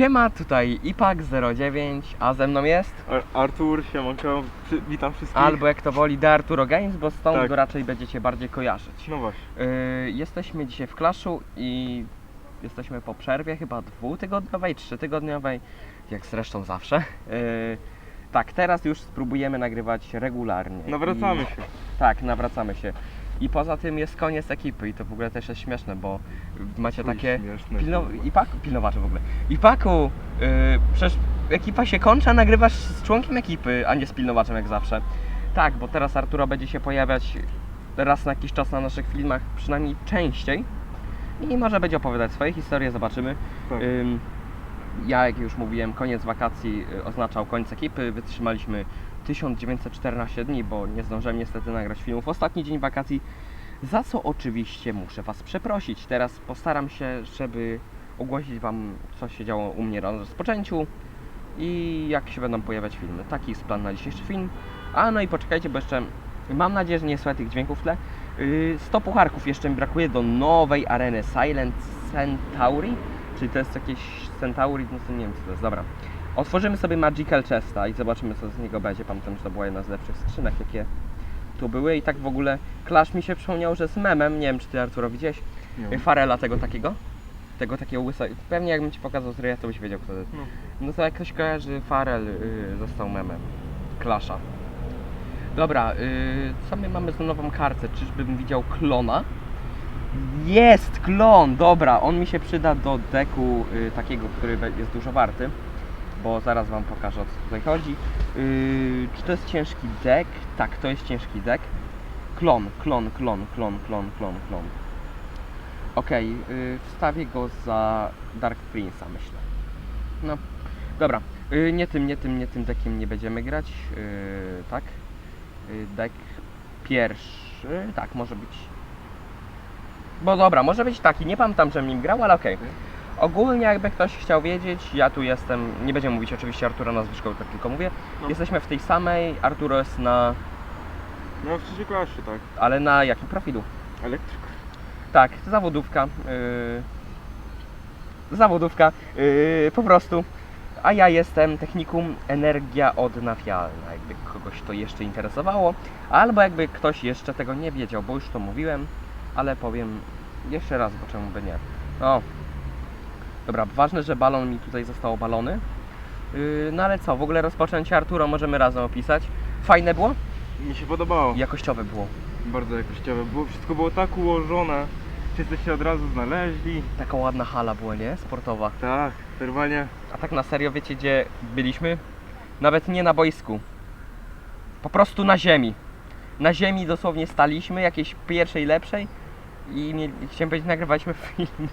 Siema, tutaj IPAK09, a ze mną jest, Ar- Artur, siemanko, Przy- witam wszystkich. albo jak to woli, The Arturo Games, bo stąd Tak. go raczej będziecie bardziej kojarzyć. No właśnie. Yy, jesteśmy dzisiaj w Clashu i jesteśmy po przerwie chyba dwutygodniowej, trzytygodniowej, jak zresztą zawsze. Yy, tak, teraz już spróbujemy nagrywać regularnie. Nawracamy I, się. Tak, nawracamy się. I poza tym jest koniec ekipy i to w ogóle też jest śmieszne, bo macie Chuj takie... śmieszne. Pilno... I paku, pilnowacze w ogóle. I paku, yy, przecież ekipa się kończy, a nagrywasz z członkiem ekipy, a nie z pilnowaczem jak zawsze. Tak, bo teraz Arturo będzie się pojawiać raz na jakiś czas na naszych filmach, przynajmniej częściej. I może będzie opowiadać swoje historie, zobaczymy. Tak. Ym, ja, jak już mówiłem, koniec wakacji y, oznaczał koniec ekipy. Wytrzymaliśmy 1914 dni, bo nie zdążyłem niestety nagrać filmów ostatni dzień wakacji, za co oczywiście muszę Was przeprosić. Teraz postaram się, żeby ogłosić Wam, co się działo u mnie na rozpoczęciu i jak się będą pojawiać filmy. Taki jest plan na dzisiejszy film. A no i poczekajcie, bo jeszcze mam nadzieję, że nie słychać tych dźwięków w tle. Yy, 100 pucharków jeszcze mi brakuje do nowej areny Silent Centauri. Czyli to jest jakieś Centauri, no to nie wiem co to jest. Dobra. Otworzymy sobie Magical Chesta i zobaczymy co z niego będzie. Pamiętam, że to była jedna z lepszych skrzynek, jakie tu były. I tak w ogóle Clash mi się przypomniał, że z memem, nie wiem czy ty Arturo widziałeś, wiem. Farela tego takiego. Tego takiego łysego. Pewnie jakbym ci pokazał z ryja, to byś wiedział kto to jest. No. No to jakoś kojarzy Farel yy, został memem. Klasza. Dobra, yy, co my mamy za nową kartę? Czyżbym widział klona? Jest klon! Dobra, on mi się przyda do deku yy, takiego, który jest dużo warty. Bo zaraz wam pokażę o co tutaj chodzi. Yy, czy to jest ciężki dek? Tak, to jest ciężki dek. Klon, klon, klon, klon, klon, klon, klon. Okej, yy, wstawię go za Dark Prince'a myślę. No, dobra. Yy, nie tym, nie tym, nie tym dekiem nie będziemy grać. Yy, tak. Yy, dek pierwszy. Tak, może być. Bo dobra, może być taki. Nie pamiętam, żebym nim grał, ale okej. Ogólnie jakby ktoś chciał wiedzieć, ja tu jestem, nie będziemy mówić oczywiście Artura nazwisko, tak tylko mówię. No. Jesteśmy w tej samej, Arturo jest na, No w trzeciej klasie, tak. ale na jakim profilu? Elektryk. Tak, zawodówka. Yy, zawodówka, yy, po prostu. A ja jestem technikum energia odnawialna, jakby kogoś to jeszcze interesowało, albo jakby ktoś jeszcze tego nie wiedział, bo już to mówiłem, ale powiem jeszcze raz, bo czemu by nie. O, dobra, ważne, że balon mi tutaj został obalony. Yy, no ale co, w ogóle rozpoczęcie Arturo możemy razem opisać. Fajne było? Mi się podobało. Jakościowe było. Bardzo jakościowe. Było, wszystko było tak ułożone. Wszyscy się od razu znaleźli. Taka ładna hala była, nie? Sportowa. Tak, normalnie. A tak na serio, wiecie gdzie byliśmy? Nawet nie na boisku. Po prostu na ziemi. Na ziemi dosłownie staliśmy, jakiejś pierwszej, lepszej i mieli, chciałem powiedzieć, nagrywaliśmy film.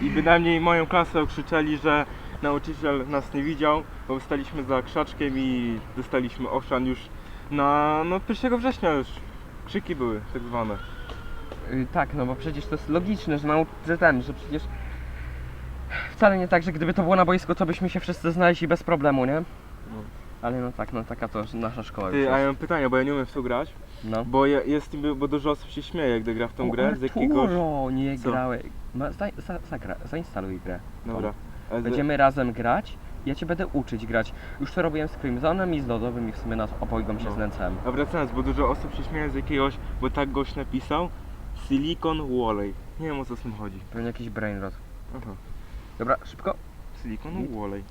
I bynajmniej moją klasę okrzyczeli, że nauczyciel nas nie widział, bo staliśmy za krzaczkiem i dostaliśmy oszan już na no, 1 września już. Krzyki były tak zwane. Yy, tak, no bo przecież to jest logiczne, że, nau- że ten, że przecież wcale nie tak, że gdyby to było na boisku, to byśmy się wszyscy znaleźli bez problemu, nie? No. Ale no tak, no taka to nasza szkoła już Ty, a ja jest. mam pytanie, bo ja nie umiem w to grać. No. Bo ja, jest, bo dużo osób się śmieje, gdy gra w tą grę z jakiegoś... Arturo, nie Co? grałeś. Ma, za, za, zagra, zainstaluj grę. Dobra. A z- Będziemy razem grać. Ja cię będę uczyć grać. Już to robiłem z Crimsonem i z Lodowym i w sumie nas obojgom się No. znęcałem. A wracając, bo dużo osób się śmieje z jakiegoś, bo tak gość napisał Silicon Walley. Nie wiem o co z tym chodzi. Pewnie jakiś brainrot. Aha. Dobra, szybko. Silicon Git. Walley.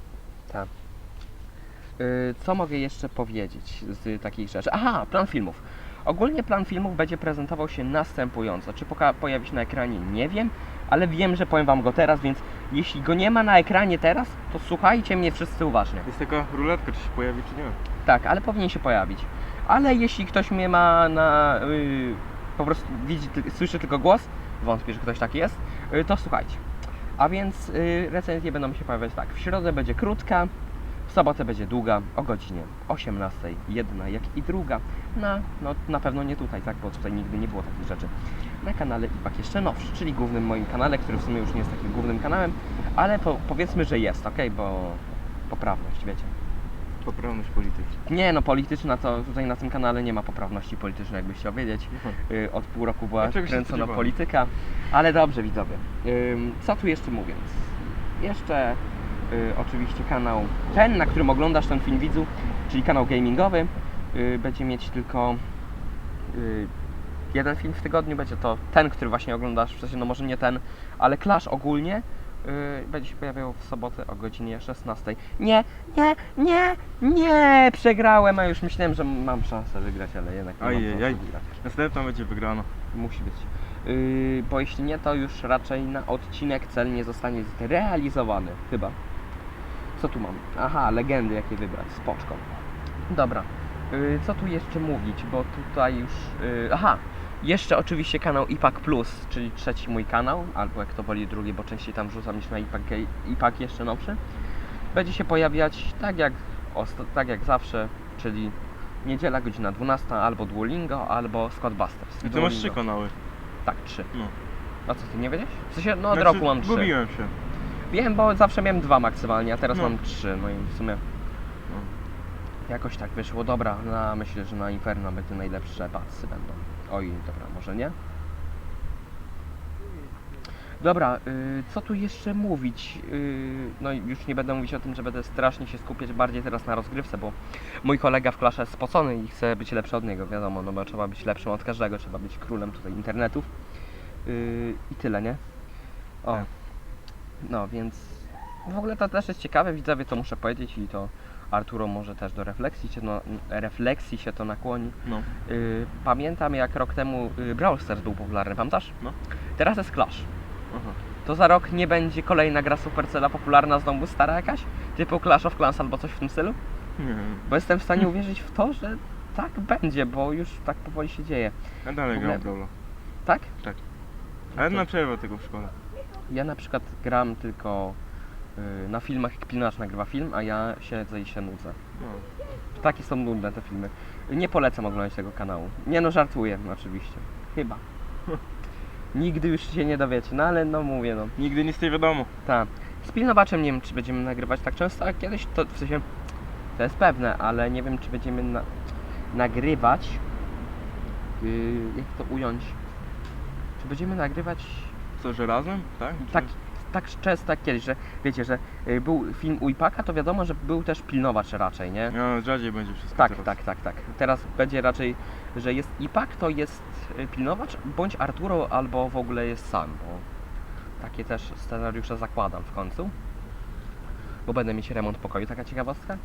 Yy, co mogę jeszcze powiedzieć z takich rzeczy? Aha, plan filmów. Ogólnie plan filmów będzie prezentował się następująco. Czy pojawi się na ekranie? Nie wiem, ale wiem, że powiem wam go teraz, więc jeśli go nie ma na ekranie teraz, to słuchajcie mnie wszyscy uważnie. Jest taka ruletka, czy się pojawi, czy nie. Tak, ale powinien się pojawić. Ale jeśli ktoś mnie ma na. Yy, po prostu widzi, słyszy tylko głos, wątpię, że ktoś taki jest, yy, to słuchajcie. A więc yy, recenzje będą się pojawiać tak. W środę będzie krótka, w sobotę będzie długa, o godzinie 18, jedna jak i druga. Na, no, na pewno nie tutaj, tak, bo tutaj nigdy nie było takich rzeczy. Na kanale IPAK jeszcze nowszy, czyli głównym moim kanale, który w sumie już nie jest takim głównym kanałem, ale po, powiedzmy, że jest, ok, bo poprawność, wiecie. Poprawność polityki. Nie, no polityczna to tutaj na tym kanale nie ma poprawności politycznej, jakbyś chciał wiedzieć. Yy, od pół roku była kręcona polityka, ale dobrze widzowie. Ym, co tu jeszcze mówiąc? Jeszcze oczywiście kanał ten, na którym oglądasz ten film widzu, czyli kanał gamingowy, y, będzie mieć tylko y, jeden film w tygodniu, będzie to ten, który właśnie oglądasz, w sensie no może nie ten, ale Clash ogólnie y, będzie się pojawiał w sobotę o godzinie 16. Nie, nie, nie, nie, przegrałem, a już myślałem, że mam szansę wygrać, ale jednak nie mam Ajej, szansy aj. wygrać. Następna będzie wygrana. Musi być. Yy, bo jeśli nie, to już raczej na odcinek cel nie zostanie zrealizowany. Chyba. Co tu mam? Aha, legendy jakie wybrać. Spoczko. Dobra. Yy, co tu jeszcze mówić? Bo tutaj już... Yy, aha! Jeszcze oczywiście kanał IPAK Plus, czyli trzeci mój kanał, albo jak to woli drugi, bo częściej tam wrzucam niż na IPAK, IPAK jeszcze nowszy. Będzie się pojawiać tak jak, tak jak zawsze, czyli niedziela godzina 12, albo Duolingo, albo Squadbusters. I ty masz trzy kanały. Tak, trzy. No. A co, ty nie wiedziałeś? W sensie, no od Znaczy, roku mam trzy. Gubiłem się. Wiem, bo zawsze miałem dwa maksymalnie, a teraz No. mam trzy, no i w sumie jakoś tak wyszło. Dobra, no, myślę, że na Inferno będzie najlepsze pasy będą. Oj, dobra, może nie? Dobra, y, co tu jeszcze mówić? Y, no i już nie będę mówić o tym, że będę strasznie się skupiać bardziej teraz na rozgrywce, bo mój kolega w klasze jest spocony i chce być lepszy od niego, wiadomo, no bo trzeba być lepszym od każdego, trzeba być królem tutaj internetów. Y, I tyle, nie? O. Tak. No, więc w ogóle to też jest ciekawe, widzowie, to muszę powiedzieć i to Arturo może też do refleksji się, no, refleksji się to nakłoni. No. Y, pamiętam jak rok temu y, Brawl Stars był popularny, pamiętasz? No. Teraz jest Clash. Aha. To za rok nie będzie kolejna gra Supercella popularna znowu stara jakaś? Typu Clash of Clans albo coś w tym stylu? Nie. Bo jestem w stanie uwierzyć w to, że tak będzie, bo już tak powoli się dzieje. Ja dalej gram Brawla. Tak? Ale to- na przerwę tego w szkole. Ja na przykład gram tylko y, na filmach, jak Pilnacz nagrywa film, a ja siedzę i się nudzę. No. Takie są nudne te filmy. Nie polecam oglądać tego kanału. Nie no, żartuję oczywiście. Chyba. Nigdy już się nie dowiecie, no ale no mówię no. Nigdy nic nie wiadomo. Tak. Z Pilnowaczem nie wiem, czy będziemy nagrywać tak często, a kiedyś to w sensie to jest pewne, ale nie wiem, czy będziemy na, nagrywać. Yy, jak to ująć? Czy będziemy nagrywać Co, że razem? Tak? tak, tak często jak kiedyś, że wiecie, że y, był film u Ipaka, to wiadomo, że był też pilnowacz raczej, nie? No, rzadziej będzie wszystko Tak, teraz. tak, tak, tak. Teraz będzie raczej, że jest Ipak, to jest y, pilnowacz, bądź Arturo, albo w ogóle jest sam, bo takie też scenariusze zakładam w końcu. Bo będę mieć remont pokoju, taka ciekawostka.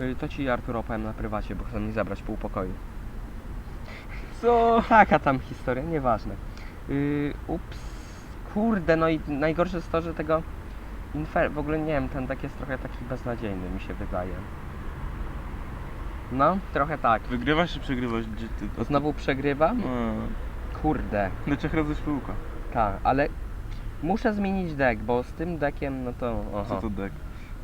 Y, To ci Arturo opowiem na prywacie, bo chcę mi zabrać pół pokoju. Co? Taka tam historia, nieważne. Yy, ups, kurde, no i najgorsze jest to, że tego Infer... w ogóle nie wiem, ten tak jest trochę taki beznadziejny, mi się wydaje. No, trochę tak. Wygrywasz czy przegrywasz? Gdzie ty? Znowu przegrywam? A, Kurde, Do trzech razy szpyłka. tak, ale muszę zmienić deck, bo z tym deckiem, no to... Co Aha. to deck?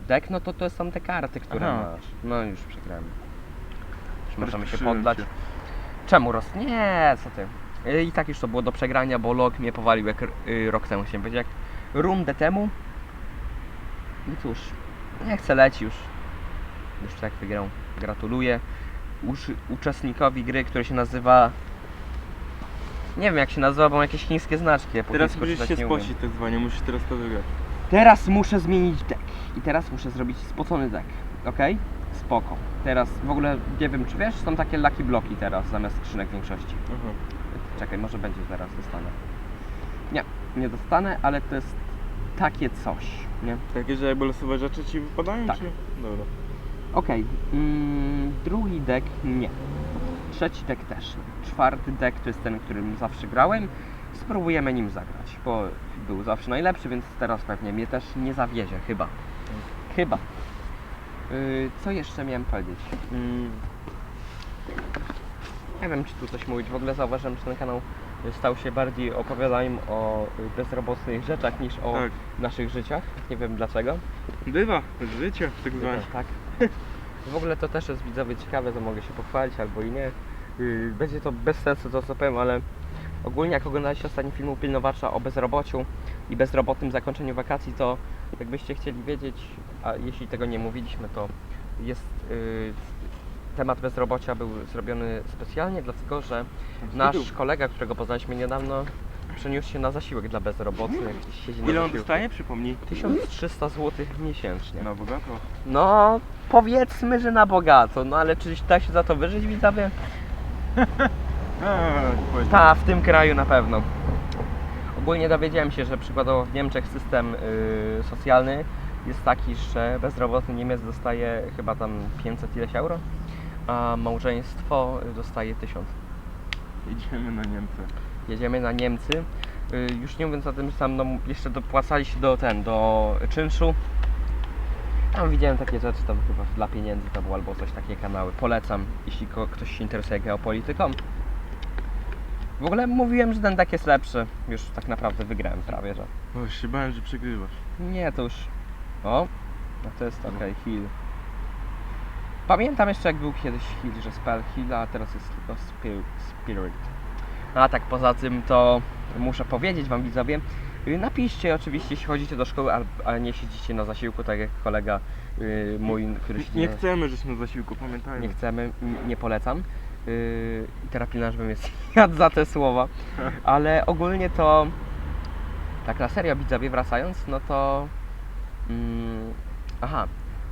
Deck, no to to są te karty, które Aha. masz. No już przegrałem. Już możemy się Rozproszyłem poddać. cię. Czemu roz... Nie, co ty. Y, I tak już to było do przegrania, bo log mnie powalił jak y, rok temu się powiedzieć, jak rundę temu. I cóż, nie chcę leci już. Już tak wygrał. Gratuluję Usz, uczestnikowi gry, który się nazywa... Nie wiem jak się nazywa, bo ma jakieś chińskie znaczki. Ja Teraz musisz się spocić tak zwanie, musisz teraz to wygrać. Teraz muszę zmienić deck. I teraz muszę zrobić spocony deck. Ok? Spoko. Teraz w ogóle nie wiem czy wiesz, są takie lucky bloki teraz zamiast skrzynek w większości. Aha. Czekaj, może będzie teraz dostanę. Nie, nie dostanę, ale to jest takie coś, nie? Takie, że jakby losowe rzeczy ci wypadają, Tak. czy? Dobra. Okej, mm, drugi deck nie. Trzeci deck też nie. Czwarty deck to jest ten, którym zawsze grałem. Spróbujemy nim zagrać, bo był zawsze najlepszy, więc teraz pewnie mnie też nie zawiedzie, chyba. Chyba. Yy, co jeszcze miałem powiedzieć? Mm, nie wiem, czy tu coś mówić. W ogóle zauważyłem, że ten kanał stał się bardziej opowiadaniem o y, bezrobotnych rzeczach niż o Tak. naszych życiach. Nie wiem dlaczego. Bywa, życie tak zwane. Tak. W ogóle to też jest widzowie ciekawe, to mogę się pochwalić albo i nie. Yy, Będzie to bez sensu to co powiem, ale ogólnie jak oglądaliście ostatni film u Pilnowacza o bezrobociu i bezrobotnym zakończeniu wakacji, to jakbyście chcieli wiedzieć, a jeśli tego nie mówiliśmy, to jest yy, temat bezrobocia był zrobiony specjalnie, dlatego że nasz kolega, którego poznaliśmy niedawno, przeniósł się na zasiłek dla bezrobotnych. Siedzi na Ile on zasiłku. dostaje? Przypomnij. 1300 zł miesięcznie. Na bogato. No, powiedzmy, że na bogato, no ale czy da się za to wyżyć, widzowie? Eee. Ta, w tym kraju na pewno. Ogólnie dowiedziałem się, że przykładowo w Niemczech system y, socjalny jest taki, że bezrobotny Niemiec dostaje chyba tam 500 ileś euro, a małżeństwo dostaje 1000. Idziemy na Niemcy. Jedziemy na Niemcy. Y, Już nie mówiąc o tym, że tam no, jeszcze dopłacali się do ten, do czynszu. Tam widziałem takie rzeczy, tam chyba dla pieniędzy to było albo coś takie kanały. Polecam, jeśli ktoś się interesuje geopolityką. W ogóle mówiłem, że ten tak jest lepszy. Już tak naprawdę wygrałem prawie, że. O, się bałem, że przegrywasz. Nie, to już. O, no to jest okej, heal. Pamiętam jeszcze jak był kiedyś heal, że spell heal, a teraz jest tylko spir- spirit. A tak poza tym to muszę powiedzieć wam widzowie, y, napiszcie oczywiście jeśli chodzicie do szkoły, a, nie siedzicie na zasiłku, tak jak kolega y, mój, który Nie na- chcemy, żeśmy na zasiłku, pamiętajmy. nie chcemy, nie polecam. Yy, bym jest jadł za te słowa. Ale ogólnie to tak na serio widzowie wracając, no to mm, aha.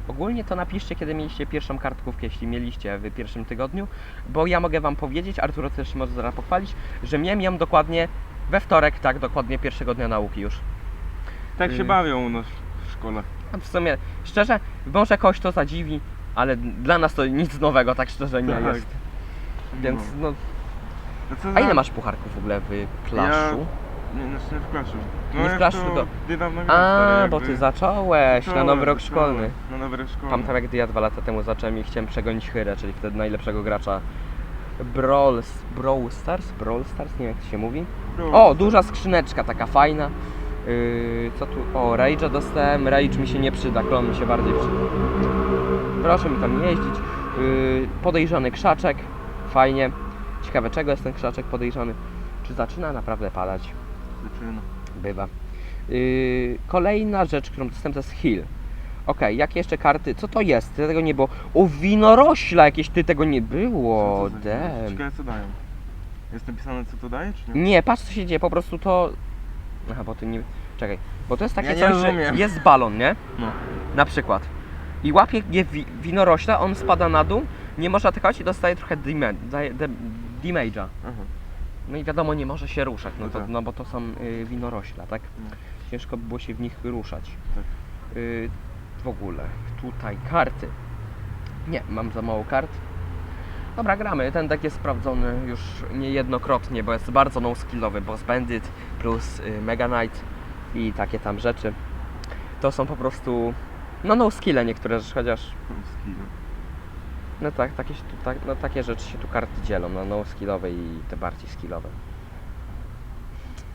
Ogólnie to napiszcie, kiedy mieliście pierwszą kartkówkę, jeśli mieliście w pierwszym tygodniu, bo ja mogę wam powiedzieć, Arturo też może zaraz pochwalić, że miałem ją dokładnie we wtorek, tak, dokładnie pierwszego dnia nauki już. Tak się Y. bawią u nas w szkole. W sumie, szczerze, może kogoś to zadziwi, ale dla nas to nic nowego, tak szczerze nie Tak. jest. Więc No. no, No co A za- ile masz pucharków w ogóle w plaszu? Nie, znaczy nie w klaszu. Nie w jak klaszu, to Niedawno A, bo ty zacząłeś na nowy rok szkolny. Na nowy rok szkolny. Pamiętam jak ja dwa lata temu zacząłem i chciałem przegonić Hyrę, czyli wtedy najlepszego gracza Brawl, Brawl Stars? Brawl Stars? Nie wiem jak to się mówi. O, duża skrzyneczka, taka fajna. Yy, co tu? O, Rage'a dostałem. Rage mi się nie przyda, klon mi się bardziej przyda. Proszę mi tam jeździć. Yy, podejrzany krzaczek. Fajnie. Ciekawe czego jest ten krzaczek podejrzany. Czy zaczyna naprawdę padać? Zaczyna. Bywa. Yy, kolejna rzecz, którą dostałem to jest heal. Okej, jakie jeszcze karty? Co to jest? Tego nie było. O, winorośla jakieś, ty tego nie było. Co to za- Damn. Ciekawe co dają. Jest napisane co to daje, czy nie? Nie, patrz co się dzieje, po prostu to... Aha, bo ty nie... Czekaj, bo to jest takie Ja nie coś, że rozumiem. jest balon, nie? No. Na przykład. I łapie je wi winorośla, on spada na dół, nie może atakować i dostaje trochę dama- daje- de- damage'a. Aha. No i wiadomo, nie może się ruszać, no, to, tak. no bo to są y, winorośla, tak? No. Ciężko by było się w nich ruszać. Tak. Y, w ogóle, tutaj karty. Nie, mam za mało kart. Dobra, gramy. Ten deck jest sprawdzony już niejednokrotnie, bo jest bardzo no-skillowy. Boss Bandit plus y, Mega Knight i takie tam rzeczy. To są po prostu no no-skille niektóre rzeczy, chociaż Skill. No tak, takie, się tu, tak, no, takie rzeczy się tu karty dzielą na no-skillowe i te bardziej skillowe.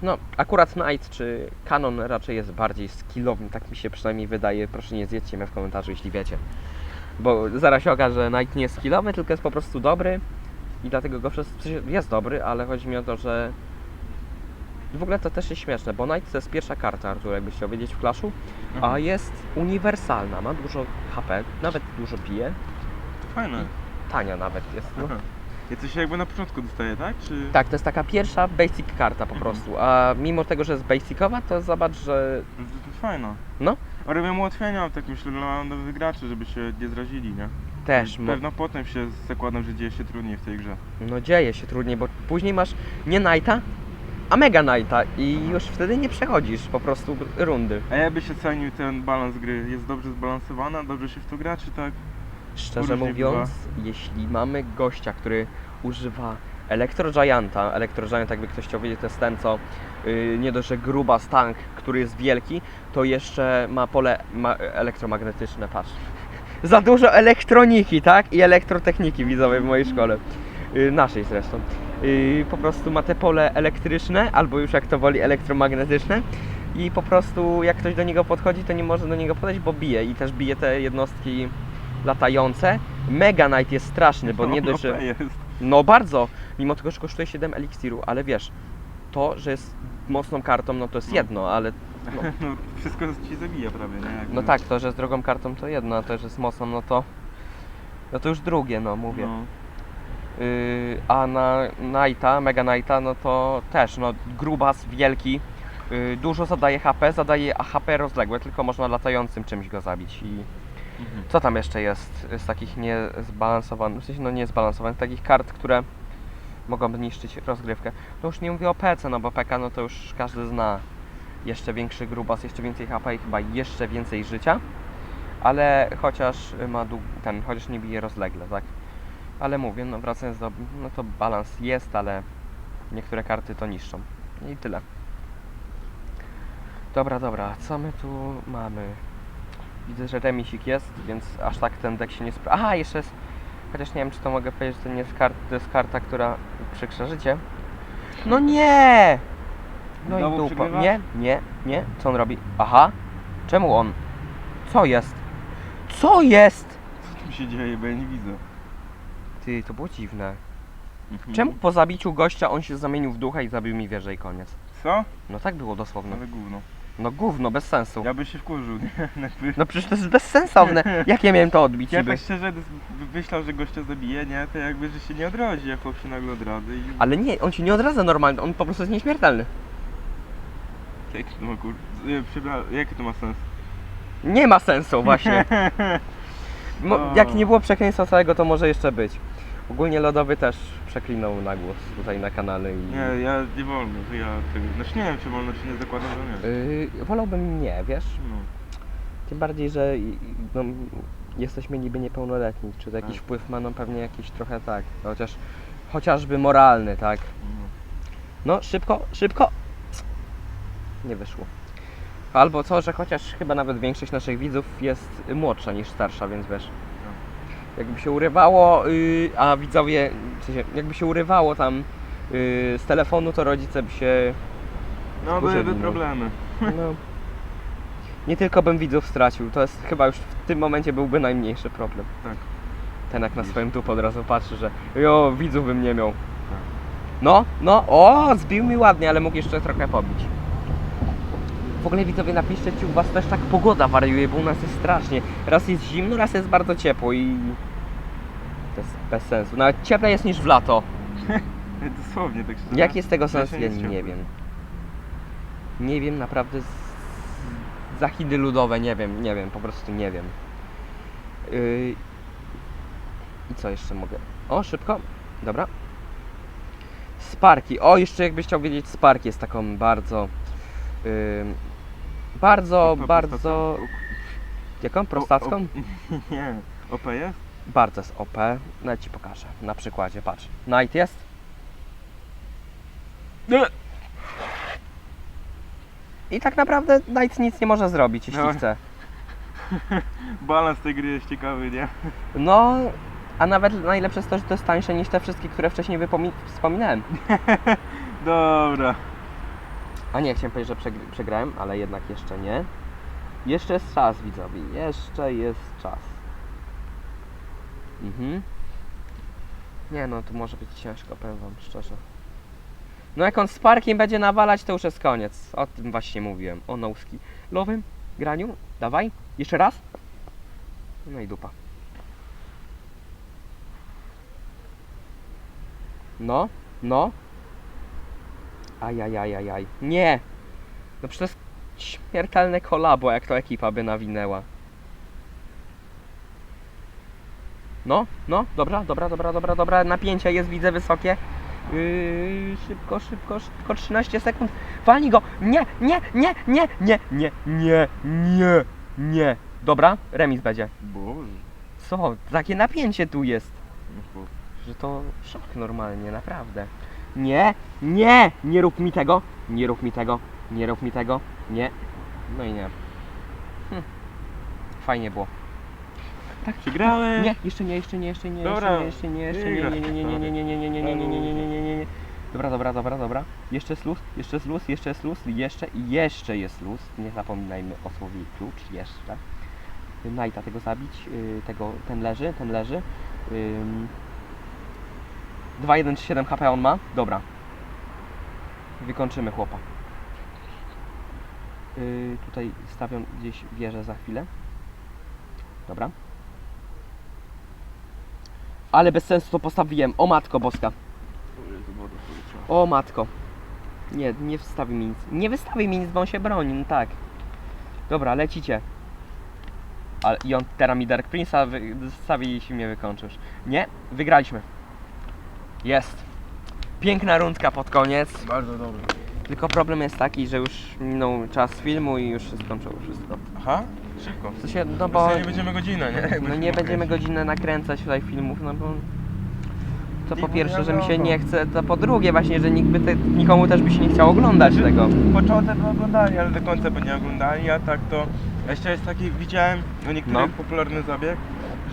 No, akurat Knight czy Canon raczej jest bardziej skillowym, tak mi się przynajmniej wydaje. Proszę nie zjedźcie mnie w komentarzu, jeśli wiecie. Bo zaraz się okaże, że Knight nie jest skillowy, tylko jest po prostu dobry i dlatego go sensie Jest dobry, ale chodzi mi o to, że... W ogóle to też jest śmieszne, bo Knight to jest pierwsza karta, Artur, jakbyś chciał wiedzieć w Clashu, a jest uniwersalna, ma dużo HP, nawet dużo bije, fajne. tania nawet jest. No. Aha. Ja coś jakby na początku dostaję, tak? Czy... Tak, to jest taka pierwsza basic karta po Mhm. prostu, a mimo tego, że jest basicowa, to zobacz, że No To, to fajna. No. Robią ułatwienia, tak myślę, dla nowych graczy, żeby się nie zrazili, nie? też mo- Pewno potem się zakładam, że dzieje się trudniej w tej grze. no dzieje się trudniej, bo później masz nie Knighta, a Mega Knighta i już wtedy nie przechodzisz po prostu rundy. A ja byś ocenił ten balans gry? Jest dobrze zbalansowana? Dobrze się w to gra, czy tak? Szczerze mówiąc, jeśli mamy gościa, który używa Electro Gianta, Electro Giant, jakby ktoś chciał wiedzieć, to jest ten, co yy, nie dość, że gruba stank, który jest wielki, to jeszcze ma pole ma elektromagnetyczne, patrz. Za dużo elektroniki, tak? I elektrotechniki widzowie w mojej szkole. Yy, naszej zresztą. Yy, po prostu ma te pole elektryczne, albo już jak to woli elektromagnetyczne. I po prostu jak ktoś do niego podchodzi, to nie może do niego podejść, bo bije. I też bije te jednostki latające. Mega Knight jest straszny, bo nie No, dość, że... No bardzo, mimo tego, że kosztuje 7 eliksiru, ale wiesz, to, że jest mocną kartą, no to jest No. jedno, ale No. No, wszystko ci zabija prawie, nie? Jakby. no tak, to, że jest drogą kartą to jedno, a to, że jest mocną, no to no to już drugie, no mówię. No. Yy, a na Knighta, Mega Knighta, no to też, no grubas, wielki, yy, dużo zadaje HP, zadaje HP rozległe, tylko można latającym czymś go zabić i Mhm. co tam jeszcze jest z takich niezbalansowanych, w sensie no niezbalansowanych, takich kart, które mogą zniszczyć rozgrywkę. No już nie mówię o PC, no bo PK no to już każdy zna. Jeszcze większy grubas, jeszcze więcej HP i chyba jeszcze więcej życia. Ale chociaż ma dług, ten, chociaż nie bije rozlegle, tak? Ale mówię, no wracając do, no to balans jest, ale niektóre karty to niszczą. I tyle. Dobra, dobra, co my tu mamy? Widzę, że remisik jest, więc aż tak ten deck się nie spra... Aha, jeszcze jest... Chociaż nie wiem, czy to mogę powiedzieć, że to nie jest, kart, to jest karta, która przykrza życie. No nie! No Znowu i dupa. przegrywasz? Nie, nie, nie. Co on robi? Aha. Czemu on? Co jest? Co jest? Co tu się dzieje, bo ja nie widzę. Ty, to było dziwne. Mhm. Czemu po zabiciu gościa on się zamienił w ducha i zabił mi wieżę i koniec? Co? No tak było dosłownie. Ale gówno. No gówno, bez sensu. Ja by się wkurzył, nie? Jakby... No przecież to jest bezsensowne. Jak ja miałem to odbić Ja niby? tak szczerze by myślał, że gościa zabije, nie? To jakby, że się nie odrodzi, jak chłop się nagle odradza i... Ale nie, on się nie odradza normalnie, on po prostu jest nieśmiertelny. Jaki to ma kur... nie, Przebra... Jaki to ma sens? Nie ma sensu właśnie. Mo, jak nie było przekleństwa całego, to może jeszcze być. Ogólnie Lodowy też przeklinał na głos tutaj na kanale i... Nie, ja nie wolno, to ja tego... Znaczy nie wiem, czy wolno, czy nie zakładam, że nie. Yy, wolałbym nie, wiesz? No. Tym bardziej, że no, jesteśmy niby niepełnoletni. Czy to jakiś Tak. wpływ ma? No pewnie jakiś trochę tak. Chociaż chociażby moralny, tak? no. No szybko, szybko! Nie wyszło. Albo co, że chociaż chyba nawet większość naszych widzów jest młodsza niż starsza, więc wiesz. Jakby się urywało, yy, a widzowie, w sensie, jakby się urywało tam yy, z telefonu, to rodzice by się. No, Wkurzyli, byłyby no. problemy. No, nie tylko bym widzów stracił, to jest chyba już w tym momencie byłby najmniejszy problem. Tak. Ten jak na swoim tup od razu patrzy, że jo, widzów bym nie miał. No, no, o, zbił mi ładnie, ale mógł jeszcze trochę pobić. W ogóle widzowie napiszcie, czy u was też tak pogoda wariuje, bo u nas jest strasznie. Raz jest zimno, raz jest bardzo ciepło i... To jest bez sensu. Nawet cieplej jest niż w lato. Dosłownie, tak szczerze. Jaki jest tego sens? Ja nie ciepły. wiem. Nie wiem, naprawdę z... Zachidy ludowe, nie wiem, nie wiem, po prostu nie wiem. Yy... I co jeszcze mogę? O, szybko. Dobra. Sparki. O, jeszcze jakbyś chciał wiedzieć, Spark jest taką bardzo... Yy... Bardzo, bardzo... Jaką? Prostacką? O, o, nie. OP jest? Bardzo jest OP. Nawet ci pokażę. Na przykładzie, patrz. Knight jest. I tak naprawdę Knight nic nie może zrobić, jeśli No. chce. Balans tej gry jest ciekawy, nie? No, a nawet najlepsze jest to, że to jest tańsze niż te wszystkie, które wcześniej wypomi- wspominałem. Dobra. A nie, chciałem powiedzieć, że przegr- przegrałem, ale jednak jeszcze nie. Jeszcze jest czas, widzowie. Jeszcze jest czas. Mhm. Nie no, to może być ciężko, powiem wam szczerze. No jak on z parkiem będzie nawalać, to już jest koniec. O tym właśnie mówiłem. O nouski. Lowym graniu. Dawaj. Jeszcze raz. No i dupa. No, no. Ajajajajaj. Nie! No przecież to jest śmiertelne kolabo, jak to ekipa by nawinęła. No, no, dobra, dobra, dobra, dobra, dobra. Napięcie jest, widzę, wysokie. Yy, szybko, szybko, szybko, 13 sekund. Walnij go! Nie, nie, nie, nie, nie, nie, nie, nie, nie. Dobra, remis będzie. Boże. Co? Takie napięcie tu jest. No. Że to szok normalnie, naprawdę. Nie, nie, nie rób mi tego, nie rób mi tego, nie rób mi tego, nie. No i nie. Hm. Fajnie było. Przegrałem. Nie, jeszcze nie, jeszcze nie, jeszcze nie, Dobra, jeszcze nie, jeszcze nie, jeszcze nie, nie, nie, nie, nie, nie, nie, nie, nie, nie, nie, nie, nie, nie, nie, nie. Dobra, dobra, dobra, dobra. Jeszcze jest luz, jeszcze jest luz, jeszcze jest luz, jeszcze i jeszcze jest luz. Nie zapominajmy o słowie klucz, jeszcze. Knighta tego zabić, yy, tego, ten leży, ten leży. Ym, 2,137 HP on ma. Dobra. Wykończymy chłopa. Yy, tutaj stawiam gdzieś wieżę za chwilę. Dobra. Ale bez sensu to postawiłem. O matko boska. O matko. Nie, nie wstawi mi nic. Nie wystawi mi nic, bo on się broni, no tak. Dobra, lecicie. Ale i on teraz mi Dark Prince'a zostawi, jeśli mnie wykończysz. Nie, wygraliśmy. Jest. Piękna rundka pod koniec. Bardzo dobry. Tylko problem jest taki, że już minął czas filmu i już się skończyło wszystko. Aha, szybko. W sensie, no Bo nie będziemy godzinę, nie? No nie będziemy godzinę nakręcać tutaj filmów, no bo... To po pierwsze, że mi się nie chce, to po drugie właśnie, że nikt by te, nikomu też by się nie chciało oglądać tego. Początek oglądali, ale do końca by nie oglądali, a tak to... Jeszcze jest taki, widziałem u niektórych No. popularny zabieg,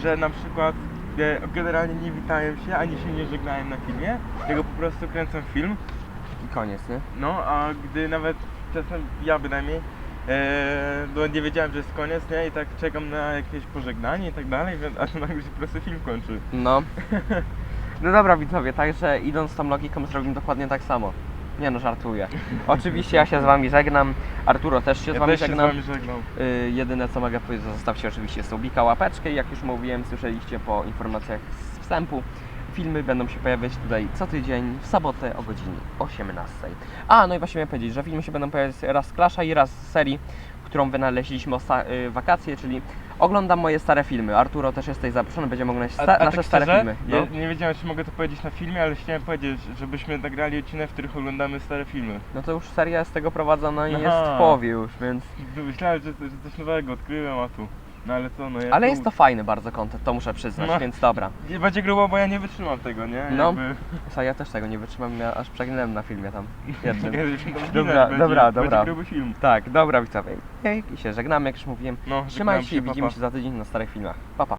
że na przykład e, generalnie nie witają się, ani się nie żegnają na filmie, tylko po prostu kręcą film, I koniec, nie? no a gdy nawet czasem ja bynajmniej e, bo nie wiedziałem, że jest koniec, nie? I tak czekam na jakieś pożegnanie i tak dalej, więc- a to nagle się po prostu film kończy. No. No dobra widzowie, także idąc tą logiką zrobimy dokładnie tak samo. Nie no, żartuję. Oczywiście ja się z wami żegnam, Arturo też się z Ja wami też się z żegnam. wami żegnam. Y, jedyne co mogę powiedzieć, to zostawcie oczywiście subika, łapeczkę i jak już mówiłem, słyszeliście po informacjach z wstępu, filmy będą się pojawiać tutaj co tydzień w sobotę o godzinie 18. A, no i właśnie miałem powiedzieć, że filmy się będą pojawiać raz z Clasha i raz z serii, którą wynaleźliśmy y, wakacje, czyli oglądam moje stare filmy. Arturo też jest tutaj zaproszony, będziemy oglądać sta- nasze tak stare filmy. No. Ja nie wiedziałem, czy mogę to powiedzieć na filmie, ale chciałem powiedzieć, żebyśmy nagrali odcinek, w których oglądamy stare filmy. no to już seria z tego prowadzona i jest w połowie już, więc... Myślałem, że, że coś nowego odkryłem, a tu. No ale co, no ja Ale tu- jest to fajny bardzo content, to muszę przyznać, No. więc dobra. Nie będzie grubo, bo ja nie wytrzymam tego, nie? No. Jakby... Co, ja też tego nie wytrzymam, ja aż przegnęłem na filmie tam. Jednym. Dobra, będzie, dobra, będzie dobra. gruby film. Tak, dobra widzowie. I się żegnamy, jak już mówiłem. No, Trzymajcie się, żegnam widzimy się za tydzień na starych filmach. Pa, pa.